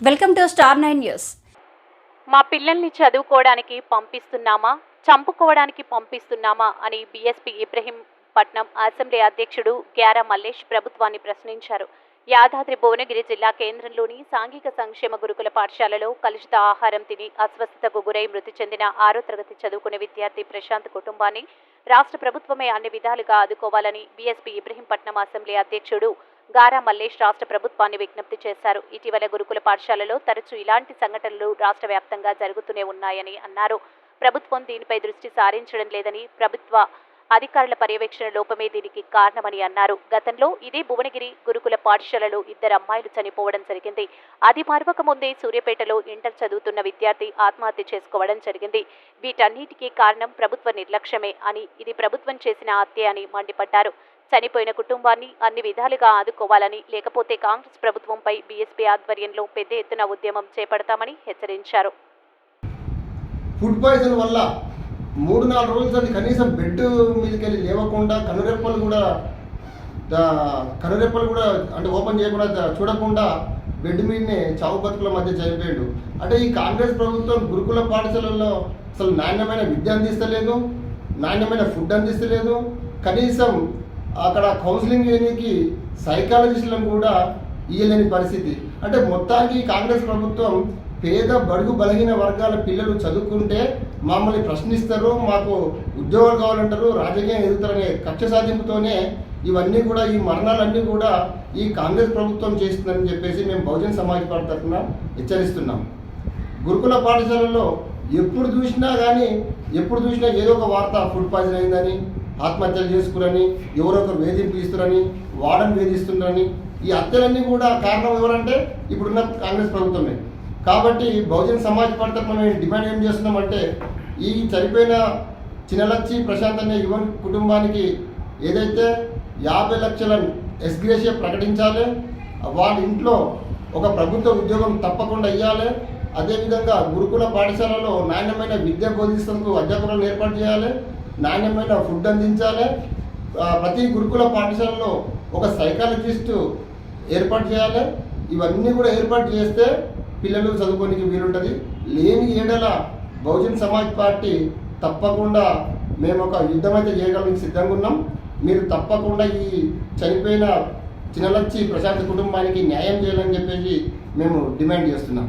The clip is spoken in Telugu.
Welcome to star nine news. మా పిల్లల్ని చదువుకోవడానికి పంపిస్తున్నామా? చంపుకోవడానికి పంపిస్తున్నామా? అని బీఎస్పీ ఇబ్రహీం పట్నం అసెంబ్లీ అధ్యక్షుడు గ్యారా మల్లేష్ ప్రభుత్వాన్ని ప్రశ్నించారు. యాదాద్రి భువనగిరి జిల్లా కేంద్రంలోని సాంఘిక సంక్షేమ గురుకుల పాఠశాలలో కలుషిత ఆహారం తిని అస్వస్థతకు గురై మృతి చెందిన ఆరో తరగతి చదువుకునే విద్యార్థి ప్రశాంత్ కుటుంబాన్ని రాష్ట్ర ప్రభుత్వమే అన్ని విధాలుగా ఆదుకోవాలని బీఎస్పీ ఇబ్రహీంపట్నం అసెంబ్లీ అధ్యక్షుడు గారా మల్లేష్ రాష్ట్ర ప్రభుత్వాన్ని విజ్ఞప్తి చేశారు. ఇటీవల గురుకుల పాఠశాలలో తరచూ ఇలాంటి సంఘటనలు రాష్ట్ర వ్యాప్తంగా జరుగుతూనే ఉన్నాయని అన్నారు. ప్రభుత్వం దీనిపై దృష్టి సారించడం లేదని ప్రభుత్వ అధికారుల పర్యవేక్షణ లోపమే దీనికి కారణమని అన్నారు. గతంలో ఇదే భువనగిరి గురుకుల పాఠశాలలో ఇద్దరు అమ్మాయిలు చనిపోవడం జరిగింది. అది మరొక ముందే సూర్యపేటలో ఇంటర్ చదువుతున్న విద్యార్థి ఆత్మహత్య చేసుకోవడం జరిగింది. వీటన్నిటికీ కారణం ప్రభుత్వ నిర్లక్ష్యమే అని ఇది ప్రభుత్వం చేసిన హత్య అని మండిపడ్డారు. చనిపోయిన కుటుంబాన్ని అన్ని విధాలుగా ఆదుకోవాలని లేకపోతే కాంగ్రెస్ ప్రభుత్వంపై బీఎస్పీ ఆధ్వర్యంలో పెద్ద ఎత్తున ఉద్యమం చేపడతామని హెచ్చరించారు. ఫుడ్ పాయిజన్ వల్ల మూడు నాలుగు రోజులు కనీసం బెడ్ మీదకి వెళ్ళి లేవకుండా కనురెప్పలు కూడా కనురెప్పలు కూడా అంటే ఓపెన్ చేయకుండా చూడకుండా బెడ్ మీదనే చావు బతుకుల మధ్య చనిపోయాడు. అంటే ఈ కాంగ్రెస్ ప్రభుత్వం గురుకుల పాఠశాలల్లో అసలు నాణ్యమైన విద్య అందిస్తలేదు నాణ్యమైన ఫుడ్ అందిస్తలేదు. కనీసం అక్కడ కౌన్సిలింగ్ చేయడానికి సైకాలజిస్టులను కూడా ఇయ్యలేని పరిస్థితి. అంటే మొత్తానికి కాంగ్రెస్ ప్రభుత్వం పేద బడుగు బలహీన వర్గాల పిల్లలు చదువుకుంటే మమ్మల్ని ప్రశ్నిస్తారు మాకు ఉద్యోగాలు కావాలంటారు రాజకీయం ఎదుగుతారనే కక్ష సాధింపుతోనే ఇవన్నీ కూడా ఈ మరణాలన్నీ కూడా ఈ కాంగ్రెస్ ప్రభుత్వం చేస్తుందని చెప్పేసి మేము బహుజన సమాజ్ పార్టీ తరఫున హెచ్చరిస్తున్నాం. గురుకుల పాఠశాలలో ఎప్పుడు చూసినా కానీ ఎప్పుడు చూసినా ఏదో ఒక వార్త ఫుడ్ పాయిజన్ అయిందని ఆత్మహత్యలు చేసుకురని ఎవరొకరు వేధింపు ఇస్తురని వాడని వేధిస్తున్నారని ఈ హత్యలన్నీ కూడా కారణం ఎవరంటే ఇప్పుడున్న కాంగ్రెస్ ప్రభుత్వమే. కాబట్టి బహుజన సమాజ్ పార్టీ తరఫున మేము డిమాండ్ ఏం చేస్తున్నామంటే ఈ చనిపోయిన చిన్నలచ్చి ప్రశాంత్ అనే యువ కుటుంబానికి ఏదైతే యాభై లక్షల ఎస్గ్రేషియా ప్రకటించాలి వాళ్ళ ఇంట్లో ఒక ప్రభుత్వ ఉద్యోగం తప్పకుండా ఇవ్వాలి అదేవిధంగా గురుకుల పాఠశాలలో నాణ్యమైన విద్య బోధిస్తూ అధ్యాపకులను ఏర్పాటు చేయాలి నాణ్యమైన ఫుడ్ అందించాలి. ప్రతి గురుకుల పాఠశాలలో ఒక సైకాలజిస్టు ఏర్పాటు చేయాలి. ఇవన్నీ కూడా ఏర్పాటు చేస్తే పిల్లలు చదువుకోనికి వీలుంటుంది. లేని ఏడల బహుజన్ సమాజ్ పార్టీ తప్పకుండా మేము ఒక యుద్ధం అయితే చేయడానికి సిద్ధంగా ఉన్నాం. మీరు తప్పకుండా ఈ చనిపోయిన చిన్నలచ్చి ప్రశాంత్ కుటుంబానికి న్యాయం చేయాలని చెప్పేసి మేము డిమాండ్ చేస్తున్నాం.